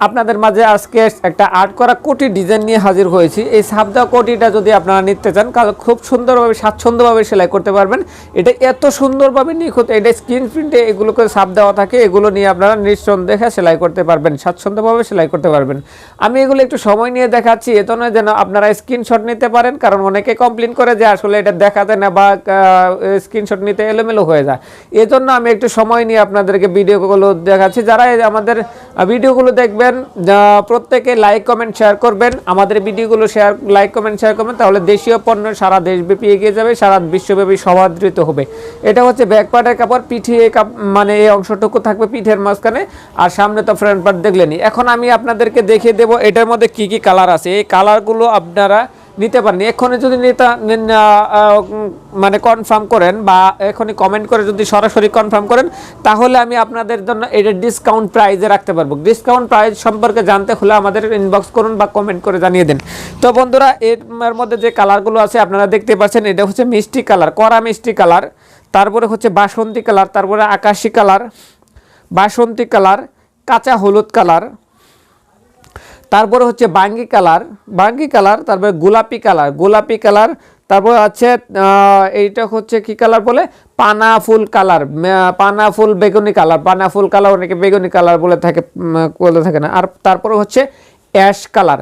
আপনাদের মাঝে আজকে একটা আর্ট করা কোটি ডিজাইন নিয়ে হাজির হয়েছি। এই সাবদা কোটিটা যদি আপনারা নিতে চান, কাল খুব সুন্দরভাবে, স্বাচ্ছন্দ্যভাবে সেলাই করতে পারবেন। এটা এত সুন্দরভাবে নিখুঁত, এটা স্ক্রিন প্রিন্টে এগুলোকে সাপ দেওয়া থাকে, এগুলো নিয়ে আপনারা নিঃসন্দেহে সেলাই করতে পারবেন, স্বাচ্ছন্দ্যভাবে সেলাই করতে পারবেন। আমি এগুলো একটু সময় নিয়ে দেখাচ্ছি এত নয় যেন আপনারা স্ক্রিনশট নিতে পারেন, কারণ অনেকে কমপ্লেন করে যে আসলে এটা দেখাতে না বা স্ক্রিনশট নিতে এলোমেলো হয়ে যায়। এজন্য আমি একটু সময় নিয়ে আপনাদেরকে ভিডিওগুলো দেখাচ্ছি। যারা আমাদের ভিডিওগুলো দেখবেন যা প্রত্যেকে লাইক কমেন্ট শেয়ার করবেন। আমাদের ভিডিওগুলো শেয়ার লাইক কমেন্ট শেয়ার করবেন, তাহলে দেশীয় পণ্য সারা দেশব্যাপী এগিয়ে যাবে, সারা বিশ্বব্যাপী সমাদৃত হবে। এটা হচ্ছে ব্যাক পার্টের কাপড়, পিঠে মানে এই অংশটুকু থাকবে পিঠের মাঝখানে, আর সামনে তো ফ্রন্ট পার্ট দেখলেনি এখন আমি আপনাদেরকে দেখিয়ে দেবো, এটার মধ্যে কি কি কালার আছে? এই কালারগুলো আপনারা নিতে পারেন। এখনই যদি নিতা মানে কনফার্ম করেন বা এখনই কমেন্ট করে যদি সরাসরি কনফার্ম করেন, তাহলে আমি আপনাদের জন্য এটা ডিসকাউন্ট প্রাইজে রাখতে পারব। ডিসকাউন্ট প্রাইজ সম্পর্কে জানতে হলে আমাদের ইনবক্স করুন বা কমেন্ট করে জানিয়ে দিন। তো বন্ধুরা, এর মধ্যে যে কালারগুলো আছে, আপনারা দেখতে পাচ্ছেন, এটা হচ্ছে মিষ্টি কালার কড়া মিষ্টি কালার তারপরে হচ্ছে বাসন্তী কালার তারপরে আকাশি কালার বাসন্তী কালার কাঁচা হলুদ কালার তারপরে হচ্ছে বাঙ্গি কালার বাঙ্গি কালার, তারপরে গোলাপি কালার গোলাপি কালার, তারপর আছে এইটা হচ্ছে কি কালার বলে? পানা ফুল কালার পানা ফুল বেগুনি কালার পানা ফুল কালার অনেকে বেগুনি কালার বলে থাকে বলে থাকে না। আর তারপরে হচ্ছে অ্যাশ কালার।